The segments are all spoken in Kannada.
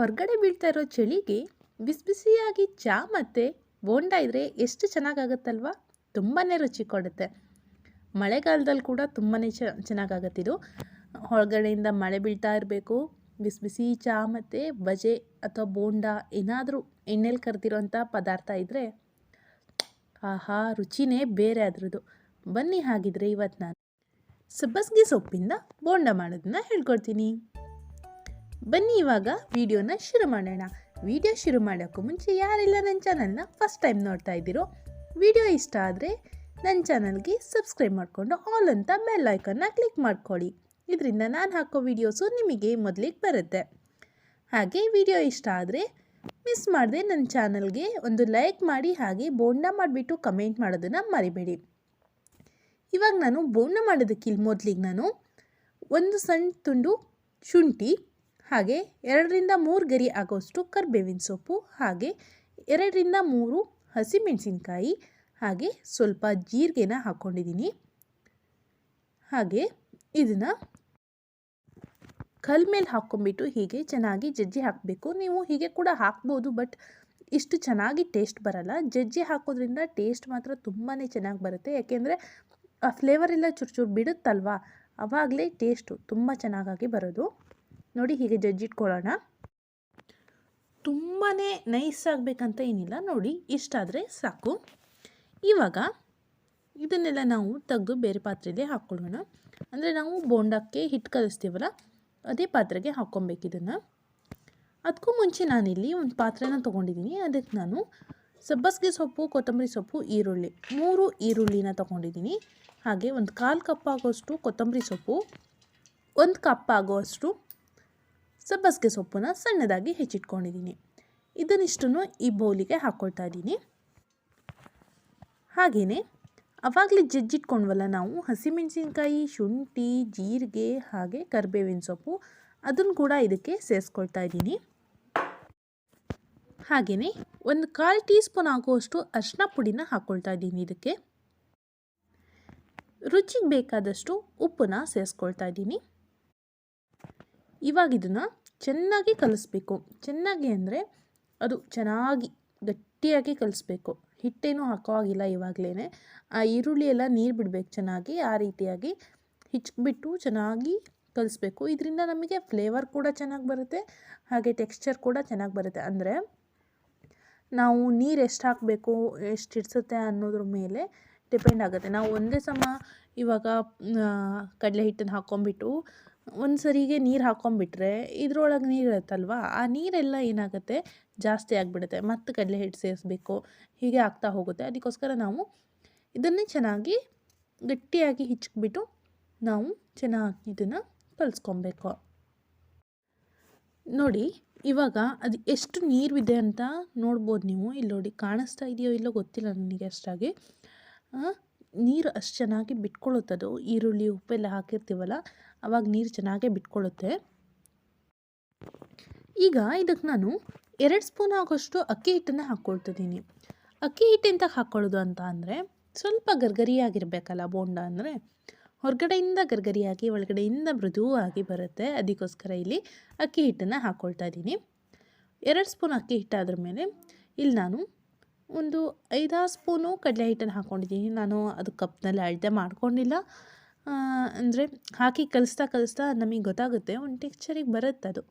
ಹೊರಗಡೆ ಬೀಳ್ತಾ ಇರೋ ಚಳಿಗೆ ಬಿಸಿ ಬಿಸಿಯಾಗಿ ಚಹಾ ಮತ್ತು ಬೋಂಡ ಇದ್ದರೆ ಎಷ್ಟು ಚೆನ್ನಾಗಾಗುತ್ತಲ್ವ? ತುಂಬಾ ರುಚಿ ಕೊಡುತ್ತೆ. ಮಳೆಗಾಲದಲ್ಲಿ ಕೂಡ ತುಂಬಾ ಚ ಚೆನ್ನಾಗಾಗತ್ತಿದು ಹೊರಗಡೆಯಿಂದ ಮಳೆ ಬೀಳ್ತಾ ಇರಬೇಕು. ಬಿಸಿ ಬಿಸಿ ಚಹಾ ಮತ್ತು ಬಜೆ ಅಥವಾ ಬೋಂಡ ಏನಾದರೂ ಎಣ್ಣೆಲಿ ಕರೆದಿರೋಂಥ ಪದಾರ್ಥ ಇದ್ದರೆ ಆಹಾ, ರುಚಿನೇ ಬೇರೆ ಅದ್ರದ್ದು. ಬನ್ನಿ ಹಾಗಿದ್ರೆ ಇವತ್ತು ನಾನು ಸಬ್ಬಸ್ಗೆ ಸೊಪ್ಪಿಂದ ಬೋಂಡ ಮಾಡೋದನ್ನ ಹೇಳ್ಕೊಡ್ತೀನಿ. ಬನ್ನಿ ಇವಾಗ ವಿಡಿಯೋನ ಶುರು ಮಾಡೋಣ. ವಿಡಿಯೋ ಶುರು ಮಾಡೋಕ್ಕೂ ಮುಂಚೆ ಯಾರೆಲ್ಲ ನನ್ನ ಚಾನಲ್ನ ಫಸ್ಟ್ ಟೈಮ್ ನೋಡ್ತಾ ಇದ್ದೀರೋ, ವಿಡಿಯೋ ಇಷ್ಟ ಆದರೆ ನನ್ನ ಚಾನಲ್ಗೆ ಸಬ್ಸ್ಕ್ರೈಬ್ ಮಾಡಿಕೊಂಡು ಆಲ್ ಅಂತ ಬೆಲ್ ಐಕನ್ನ ಕ್ಲಿಕ್ ಮಾಡ್ಕೊಳ್ಳಿ. ಇದರಿಂದ ನಾನು ಹಾಕೋ ವಿಡಿಯೋಸು ನಿಮಗೆ ಮೊದಲಿಗೆ ಬರುತ್ತೆ. ಹಾಗೆ ವಿಡಿಯೋ ಇಷ್ಟ ಆದರೆ ಮಿಸ್ ಮಾಡದೆ ನನ್ನ ಚಾನಲ್ಗೆ ಒಂದು ಲೈಕ್ ಮಾಡಿ, ಹಾಗೆ ಬೋಂಡ ಮಾಡಿಬಿಟ್ಟು ಕಮೆಂಟ್ ಮಾಡೋದನ್ನು ಮರಿಬೇಡಿ. ಇವಾಗ ನಾನು ಬೋಂಡ ಮಾಡೋದಕ್ಕಿಲ್ ಮೊದಲಿಗೆ ನಾನು ಒಂದು ಸಣ್ಣ ತುಂಡು ಶುಂಠಿ ಹಾಗೆ ಎರಡರಿಂದ ಮೂರು ಗರಿ ಆಗೋಷ್ಟು ಕರ್ಬೇವಿನ ಸೊಪ್ಪು, ಹಾಗೆ ಎರಡರಿಂದ ಮೂರು ಹಸಿಮೆಣಸಿನ್ಕಾಯಿ, ಹಾಗೆ ಸ್ವಲ್ಪ ಜೀರಿಗೆನ ಹಾಕ್ಕೊಂಡಿದ್ದೀನಿ ಹಾಗೆ ಇದನ್ನು ಕಲ್ ಮೇಲೆ ಹಾಕ್ಕೊಂಬಿಟ್ಟು ಹೀಗೆ ಚೆನ್ನಾಗಿ ಜಜ್ಜಿ ಹಾಕಬೇಕು. ನೀವು ಹೀಗೆ ಕೂಡ ಹಾಕ್ಬೋದು, ಬಟ್ ಇಷ್ಟು ಚೆನ್ನಾಗಿ ಟೇಸ್ಟ್ ಬರಲ್ಲ. ಜಜ್ಜಿ ಹಾಕೋದ್ರಿಂದ ಟೇಸ್ಟ್ ಮಾತ್ರ ತುಂಬಾ ಚೆನ್ನಾಗಿ ಬರುತ್ತೆ. ಯಾಕೆಂದರೆ ಆ ಫ್ಲೇವರ್ ಎಲ್ಲ ಚೂರು ಚೂರು ಬಿಡುತ್ತಲ್ವ? ಆವಾಗಲೇ ಟೇಸ್ಟು ತುಂಬ ಚೆನ್ನಾಗಾಗಿ ಬರೋದು. ನೋಡಿ ಹೀಗೆ ಜಜ್ಜಿಟ್ಕೊಳ್ಳೋಣ ತುಂಬಾ ನೈಸ್ ಆಗಬೇಕಂತ ಏನಿಲ್ಲ, ನೋಡಿ ಇಷ್ಟಾದರೆ ಸಾಕು. ಇವಾಗ ಇದನ್ನೆಲ್ಲ ನಾವು ತೆಗೆದು ಬೇರೆ ಪಾತ್ರೆಯಲ್ಲಿ ಹಾಕ್ಕೊಳ್ಳೋಣ. ಅಂದರೆ ನಾವು ಬೋಂಡಕ್ಕೆ ಹಿಟ್ಟು ಕಲಿಸ್ತೀವಲ್ಲ, ಅದೇ ಪಾತ್ರೆಗೆ ಹಾಕ್ಕೊಬೇಕು ಇದನ್ನು. ಅದಕ್ಕೂ ಮುಂಚೆ ನಾನಿಲ್ಲಿ ಒಂದು ಪಾತ್ರೆನ ತೊಗೊಂಡಿದ್ದೀನಿ ಅದಕ್ಕೆ ನಾನು ಸಬ್ಬಸಿಗೆ ಸೊಪ್ಪು, ಕೊತ್ತಂಬರಿ ಸೊಪ್ಪು, ಈರುಳ್ಳಿ, ಮೂರು ಈರುಳ್ಳಿನ ತೊಗೊಂಡಿದ್ದೀನಿ ಹಾಗೆ ಒಂದು ಕಾಲು ಕಪ್ ಆಗೋಷ್ಟು ಕೊತ್ತಂಬರಿ ಸೊಪ್ಪು, ಒಂದು ಕಪ್ ಆಗೋಷ್ಟು ಸಬ್ಬಸಿಗೆ ಸೊಪ್ಪನ್ನ ಸಣ್ಣದಾಗಿ ಹೆಚ್ಚಿಟ್ಕೊಂಡಿದ್ದೀನಿ. ಇದನ್ನಿಷ್ಟನ್ನು ಈ ಬೌಲಿಗೆ ಹಾಕ್ಕೊಳ್ತಾ ಇದ್ದೀನಿ. ಹಾಗೆಯೇ ಅವಾಗಲೇ ಜಜ್ಜಿಟ್ಕೊಂಡ್ವಲ್ಲ ನಾವು, ಹಸಿಮೆಣಸಿನ್ಕಾಯಿ, ಶುಂಠಿ, ಜೀರಿಗೆ ಹಾಗೆ ಕರಿಬೇವಿನ ಸೊಪ್ಪು, ಅದನ್ನು ಕೂಡ ಇದಕ್ಕೆ ಸೇರಿಸ್ಕೊಳ್ತಾ ಇದ್ದೀನಿ. ಹಾಗೆಯೇ ಒಂದು ಕಾಲು ಟೀ ಸ್ಪೂನ್ ಆಗುವಷ್ಟು ಅರಿಶಿನ ಪುಡಿನ ಹಾಕ್ಕೊಳ್ತಾ ಇದ್ದೀನಿ ಇದಕ್ಕೆ. ರುಚಿಗೆ ಬೇಕಾದಷ್ಟು ಉಪ್ಪನ್ನ ಸೇರಿಸ್ಕೊಳ್ತಾ ಇದ್ದೀನಿ. ಇವಾಗ ಇದನ್ನು ಚೆನ್ನಾಗಿ ಕಲಿಸ್ಬೇಕು. ಚೆನ್ನಾಗಿ ಅಂದರೆ ಅದು ಚೆನ್ನಾಗಿ, ಗಟ್ಟಿಯಾಗಿ ಕಲಿಸ್ಬೇಕು. ಹಿಟ್ಟೇನೂ ಹಾಕೋ ಆಗಿಲ್ಲ ಇವಾಗಲೇ ಆ ಈರುಳ್ಳಿ ಎಲ್ಲ ನೀರು ಬಿಡಬೇಕು ಚೆನ್ನಾಗಿ, ಆ ರೀತಿಯಾಗಿ ಹಿಚ್ಬಿಟ್ಟು ಚೆನ್ನಾಗಿ ಕಲಿಸ್ಬೇಕು. ಇದರಿಂದ ನಮಗೆ ಫ್ಲೇವರ್ ಕೂಡ ಚೆನ್ನಾಗಿ ಬರುತ್ತೆ, ಹಾಗೆ ಟೆಕ್ಸ್ಚರ್ ಕೂಡ ಚೆನ್ನಾಗಿ ಬರುತ್ತೆ. ಅಂದರೆ ನಾವು ನೀರು ಎಷ್ಟು ಹಾಕಬೇಕು, ಎಷ್ಟು ಹಿಡ್ಸುತ್ತೆ ಅನ್ನೋದ್ರ ಮೇಲೆ ಡಿಪೆಂಡ್ ಆಗುತ್ತೆ. ನಾವು ಒಂದೇ ಸಮ ಇವಾಗ ಕಡಲೆ ಹಿಟ್ಟನ್ನು ಹಾಕ್ಕೊಂಬಿಟ್ಟು ಒಂದು ಸರಿಗೆ ನೀರು ಹಾಕ್ಕೊಂಬಿಟ್ರೆ ಇದ್ರೊಳಗೆ ನೀರು ಇರುತ್ತಲ್ವ? ಆ ನೀರೆಲ್ಲ ಏನಾಗುತ್ತೆ? ಜಾಸ್ತಿ ಆಗಿಬಿಡುತ್ತೆ. ಮತ್ತು ಕಡಲೆ ಹಿಟ್ಟು ಸೇರಿಸ್ಬೇಕು. ಹೀಗೆ ಆಗ್ತಾ ಹೋಗುತ್ತೆ. ಅದಕ್ಕೋಸ್ಕರ ನಾವು ಇದನ್ನೇ ಚೆನ್ನಾಗಿ ಗಟ್ಟಿಯಾಗಿ ಹಿಚ್ಕಿಬಿಟ್ಟು ನಾವು ಚೆನ್ನಾಗಿ ಇದನ್ನು ಕಲಿಸ್ಕೊಬೇಕು. ನೋಡಿ, ಇವಾಗ ಅದು ಎಷ್ಟು ನೀರಿದೆ ಅಂತ ನೋಡ್ಬೋದು ನೀವು. ಇಲ್ಲಿ ನೋಡಿ ಕಾಣಿಸ್ತಾ ಇದೆಯೋ ಇಲ್ಲೋ ಗೊತ್ತಿಲ್ಲ ನನಗೆ ಅಷ್ಟಾಗಿ. ನೀರು ಅಷ್ಟು ಚೆನ್ನಾಗಿ ಬಿಟ್ಕೊಳ್ಳುತ್ತದು. ಈರುಳ್ಳಿ ಉಪ್ಪೆಲ್ಲ ಹಾಕಿರ್ತೀವಲ್ಲ ಆವಾಗ ನೀರು ಚೆನ್ನಾಗೇ ಬಿಟ್ಕೊಳ್ಳುತ್ತೆ. ಈಗ ಇದಕ್ಕೆ ನಾನು ಎರಡು ಸ್ಪೂನ್ ಆಗೋಷ್ಟು ಅಕ್ಕಿ ಹಿಟ್ಟನ್ನು ಹಾಕ್ಕೊಳ್ತಿದ್ದೀನಿ. ಅಕ್ಕಿ ಹಿಟ್ಟು ಎಂತ ಹಾಕ್ಕೊಳ್ಳೋದು ಅಂತ ಅಂದರೆ, ಸ್ವಲ್ಪ ಗರ್ಗರಿಯಾಗಿರಬೇಕಲ್ಲ ಬೋಂಡ ಅಂದರೆ, ಹೊರಗಡೆಯಿಂದ ಗರ್ಗರಿಯಾಗಿ, ಒಳಗಡೆಯಿಂದ ಮೃದುವಾಗಿ ಬರುತ್ತೆ. ಅದಕ್ಕೋಸ್ಕರ ಇಲ್ಲಿ ಅಕ್ಕಿ ಹಿಟ್ಟನ್ನು ಹಾಕ್ಕೊಳ್ತಾ ಇದ್ದೀನಿ. ಎರಡು ಸ್ಪೂನ್ ಅಕ್ಕಿ ಹಿಟ್ಟಾದ್ರ ಮೇಲೆ ಇಲ್ಲಿ ನಾನು ಒಂದು ಐದಾರು ಸ್ಪೂನು ಕಡಲೆ ಹಿಟ್ಟನ್ನು ಹಾಕ್ಕೊಂಡಿದ್ದೀನಿ. ನಾನು ಅದು ಕಪ್ನಲ್ಲಿ ಅಳತೆ ಮಾಡ್ಕೊಂಡಿಲ್ಲ. ಅಂದರೆ ಹಾಕಿ ಕಲಿಸ್ತಾ ಕಲಿಸ್ತಾ ನಮಗೆ ಗೊತ್ತಾಗುತ್ತೆ, ಒಂದು ಟೆಕ್ಸ್ಚರಿಗೆ ಬರುತ್ತೆ ಅದು.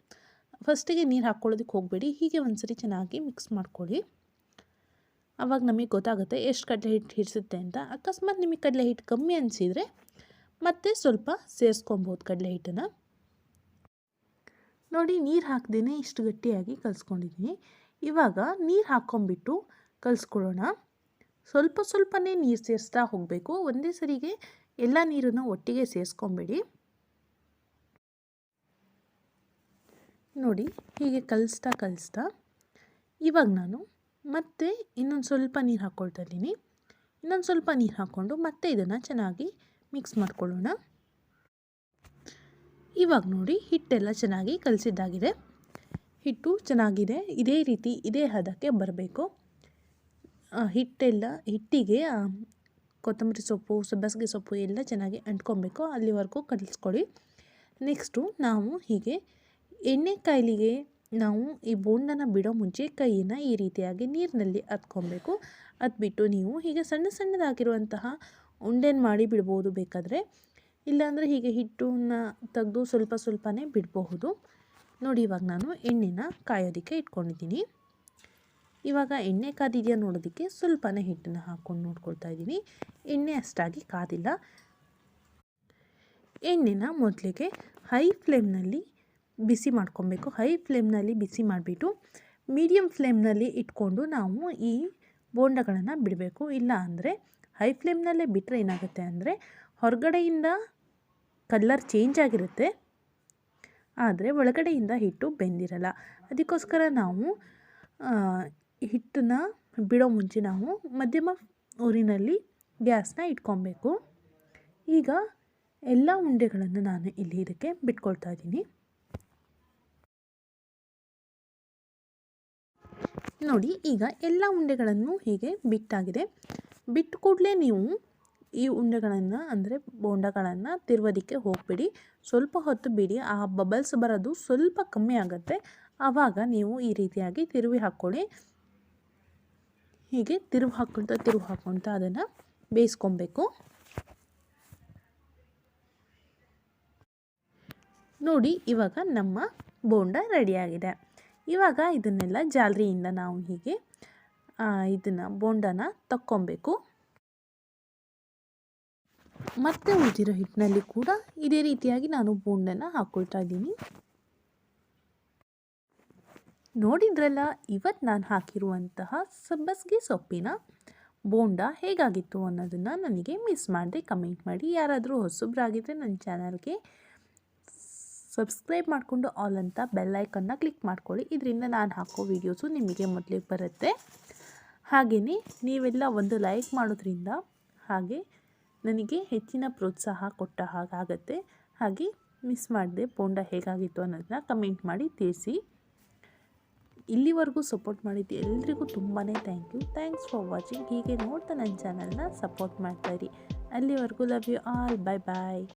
ಫಸ್ಟಿಗೆ ನೀರು ಹಾಕ್ಕೊಳ್ಳೋದಕ್ಕೆ ಹೋಗಬೇಡಿ, ಹೀಗೆ ಒಂದು ಸರಿ ಚೆನ್ನಾಗಿ ಮಿಕ್ಸ್ ಮಾಡ್ಕೊಳ್ಳಿ. ಆವಾಗ ನಮಗೆ ಗೊತ್ತಾಗುತ್ತೆ ಎಷ್ಟು ಕಡಲೆ ಹಿಟ್ಟು ಹಿಡಿಸುತ್ತೆ ಅಂತ. ಅಕಸ್ಮಾತ್ ನಿಮಗೆ ಕಡಲೆ ಹಿಟ್ಟು ಕಮ್ಮಿ ಅನಿಸಿದರೆ ಮತ್ತೆ ಸ್ವಲ್ಪ ಸೇರಿಸ್ಕೊಬೋದು ಕಡಲೆ ಹಿಟ್ಟನ್ನು. ನೋಡಿ, ನೀರು ಹಾಕ್ದೇ ಇಷ್ಟು ಗಟ್ಟಿಯಾಗಿ ಕಲಿಸ್ಕೊಂಡಿದ್ದೀನಿ. ಇವಾಗ ನೀರು ಹಾಕ್ಕೊಂಬಿಟ್ಟು ಕಲಿಸ್ಕೊಳ್ಳೋಣ. ಸ್ವಲ್ಪ ಸ್ವಲ್ಪನೇ ನೀರು ಸೇರಿಸ್ತಾ ಹೋಗಬೇಕು. ಒಂದೇ ಸರಿಗೆ ಎಲ್ಲ ನೀರನ್ನು ಒಟ್ಟಿಗೆ ಸೇರಿಸ್ಕೊಂಬೇಡಿ. ನೋಡಿ, ಹೀಗೆ ಕಲಿಸ್ತಾ ಕಲಿಸ್ತಾ ಇವಾಗ ನಾನು ಮತ್ತೆ ಇನ್ನೊಂದು ಸ್ವಲ್ಪ ನೀರು ಹಾಕ್ಕೊಳ್ತಾ ಇದ್ದೀನಿ. ಇನ್ನೊಂದು ಸ್ವಲ್ಪ ನೀರು ಹಾಕ್ಕೊಂಡು ಮತ್ತೆ ಇದನ್ನು ಚೆನ್ನಾಗಿ ಮಿಕ್ಸ್ ಮಾಡ್ಕೊಳ್ಳೋಣ. ಇವಾಗ ನೋಡಿ, ಹಿಟ್ಟೆಲ್ಲ ಚೆನ್ನಾಗಿ ಕಲಸಿದ್ದಾಗಿದೆ. ಹಿಟ್ಟು ಚೆನ್ನಾಗಿದೆ. ಇದೇ ರೀತಿ, ಇದೇ ಹದಕ್ಕೆ ಬರಬೇಕು. ಹಿಟ್ಟೆಲ್ಲ, ಹಿಟ್ಟಿಗೆ ಕೊತ್ತಂಬರಿ ಸೊಪ್ಪು, ಸಬ್ಬಸಿಗೆ ಸೊಪ್ಪು ಎಲ್ಲ ಚೆನ್ನಾಗಿ ಅಂಟ್ಕೊಬೇಕು. ಅಲ್ಲಿವರೆಗೂ ಕಲಿಸ್ಕೊಳ್ಳಿ. ನೆಕ್ಸ್ಟು ನಾವು ಹೀಗೆ ಎಣ್ಣೆ ಕಾಯಿಲಿಗೆ ನಾವು ಈ ಬೋಂಡನ ಬಿಡೋ ಮುಂಚೆ ಕೈಯನ್ನು ಈ ರೀತಿಯಾಗಿ ನೀರಿನಲ್ಲಿ ಹತ್ಕೊಬೇಕು. ಅದ್ಬಿಟ್ಟು ನೀವು ಹೀಗೆ ಸಣ್ಣ ಸಣ್ಣದಾಗಿರುವಂತಹ ಉಂಡೆನ ಮಾಡಿ ಬಿಡ್ಬೋದು ಬೇಕಾದರೆ. ಇಲ್ಲಾಂದರೆ ಹೀಗೆ ಹಿಟ್ಟನ್ನ ತೆಗೆದು ಸ್ವಲ್ಪ ಸ್ವಲ್ಪನೇ ಬಿಡಬಹುದು. ನೋಡಿ ಇವಾಗ ನಾನು ಎಣ್ಣೆನ ಕಾಯೋದಕ್ಕೆ ಇಟ್ಕೊಂಡಿದ್ದೀನಿ. ಇವಾಗ ಎಣ್ಣೆ ಕಾದಿದೆಯಾ ನೋಡೋದಕ್ಕೆ ಸ್ವಲ್ಪನೇ ಹಿಟ್ಟನ್ನು ಹಾಕ್ಕೊಂಡು ನೋಡ್ಕೊಳ್ತಾ ಇದ್ದೀನಿ. ಎಣ್ಣೆ ಅಷ್ಟಾಗಿ ಕಾದಿಲ್ಲ. ಎಣ್ಣೆನ ಮೊದಲಿಗೆ ಹೈ ಫ್ಲೇಮ್ನಲ್ಲಿ ಬಿಸಿ ಮಾಡ್ಕೊಬೇಕು. ಹೈ ಫ್ಲೇಮ್ನಲ್ಲಿ ಬಿಸಿ ಮಾಡಿಬಿಟ್ಟು ಮೀಡಿಯಮ್ ಫ್ಲೇಮ್ನಲ್ಲಿ ಇಟ್ಕೊಂಡು ನಾವು ಈ ಬೋಂಡಗಳನ್ನು ಬಿಡಬೇಕು. ಇಲ್ಲ ಅಂದರೆ ಹೈ ಫ್ಲೇಮ್ನಲ್ಲೇ ಬಿಟ್ಟರೆ ಏನಾಗುತ್ತೆ ಅಂದರೆ ಹೊರಗಡೆಯಿಂದ ಕಲ್ಲರ್ ಚೇಂಜ್ ಆಗಿರುತ್ತೆ. ಆದರೆ ಒಳಗಡೆಯಿಂದ ಹಿಟ್ಟು ಬೆಂದಿರಲ್ಲ. ಅದಕ್ಕೋಸ್ಕರ ನಾವು ಹಿಟ್ಟನ್ನ ಬಿಡೋ ಮುಂಚೆ ನಾವು ಮಧ್ಯಮ ಊರಿನಲ್ಲಿ ಗ್ಯಾಸ್ನ ಇಟ್ಕೊಬೇಕು. ಈಗ ಎಲ್ಲ ಉಂಡೆಗಳನ್ನು ನಾನು ಇಲ್ಲಿ ಇದಕ್ಕೆ ಬಿಟ್ಕೊಳ್ತಾ ಇದ್ದೀನಿ. ನೋಡಿ, ಈಗ ಎಲ್ಲ ಉಂಡೆಗಳನ್ನು ಹೀಗೆ ಬಿಟ್ಟಾಗಿದೆ. ಬಿಟ್ಟು ಕೂಡಲೇ ನೀವು ಈ ಉಂಡೆಗಳನ್ನು, ಅಂದರೆ ಬೋಂಡಗಳನ್ನು ತಿರುವೋದಕ್ಕೆ ಹೋಗಬೇಡಿ. ಸ್ವಲ್ಪ ಹೊತ್ತು ಬಿಡಿ, ಆ ಬಬಲ್ಸ್ ಬರೋದು ಸ್ವಲ್ಪ ಕಮ್ಮಿ ಆಗುತ್ತೆ. ಆವಾಗ ನೀವು ಈ ರೀತಿಯಾಗಿ ತಿರುವಿ ಹಾಕ್ಕೊಳ್ಳಿ. ಹೀಗೆ ತಿರುವು ಹಾಕ್ಕೊಳ್ತಾ ತಿರುವು ಹಾಕ್ಕೊಳ್ತಾ ಅದನ್ನು ಬೇಯಿಸ್ಕೊಬೇಕು. ನೋಡಿ, ಇವಾಗ ನಮ್ಮ ಬೋಂಡ ರೆಡಿಯಾಗಿದೆ. ಇವಾಗ ಇದನ್ನೆಲ್ಲ ಜಾಲರಿಯಿಂದ ನಾವು ಹೀಗೆ ಇದನ್ನು ಬೋಂಡನ ತಕ್ಕೊಬೇಕು ಮತ್ತೆ ಉಳಿದಿರೋ ಹಿಟ್ಟಿನಲ್ಲಿ ಕೂಡ ಇದೇ ರೀತಿಯಾಗಿ ನಾನು ಬೋಂಡನ ಹಾಕ್ಕೊಳ್ತಾ ಇದ್ದೀನಿ. ನೋಡಿದ್ರಲ್ಲ ಇವತ್ತು ನಾನು ಹಾಕಿರುವಂತಹ ಸಬ್ಬಸ್ಗೆ ಸೊಪ್ಪಿನ ಬೋಂಡ ಹೇಗಾಗಿತ್ತು ಅನ್ನೋದನ್ನು ನನಗೆ ಮಿಸ್ ಮಾಡಿದೆ. ಕಮೆಂಟ್ ಮಾಡಿ. ಯಾರಾದರೂ ಹೊಸಬ್ರಾಗಿದ್ದರೆ ನನ್ನ ಚಾನಲ್ಗೆ ಸಬ್ಸ್ಕ್ರೈಬ್ ಮಾಡಿಕೊಂಡು ಆಲ್ ಅಂತ ಬೆಲ್ಲೈಕನ್ನ ಕ್ಲಿಕ್ ಮಾಡ್ಕೊಳ್ಳಿ. ಇದರಿಂದ ನಾನು ಹಾಕೋ ವೀಡಿಯೋಸು ನಿಮಗೆ ಮೊದಲಿಗೆ ಬರುತ್ತೆ. ಹಾಗೆಯೇ ನೀವೆಲ್ಲ ಒಂದು ಲೈಕ್ ಮಾಡೋದ್ರಿಂದ ಹಾಗೆ ನನಗೆ ಹೆಚ್ಚಿನ ಪ್ರೋತ್ಸಾಹ ಕೊಟ್ಟ ಹಾಗಾಗತ್ತೆ. ಹಾಗೆ ಮಿಸ್ ಮಾಡಿದೆ ಬೋಂಡ ಹೇಗಾಗಿತ್ತು ಅನ್ನೋದನ್ನ ಕಮೆಂಟ್ ಮಾಡಿ ತಿಳಿಸಿ. ಇಲ್ಲಿವರೆಗೂ ಸಪೋರ್ಟ್ ಮಾಡಿದ್ದು ಎಲ್ರಿಗೂ ತುಂಬಾ thank you. Thanks for watching. ಹೀಗೆ ನೋಡ್ತಾ ನನ್ನ ಚಾನಲ್ನ ಸಪೋರ್ಟ್ ಮಾಡ್ತಾಯಿರಿ ಅಲ್ಲಿವರೆಗೂ love you all. Bye bye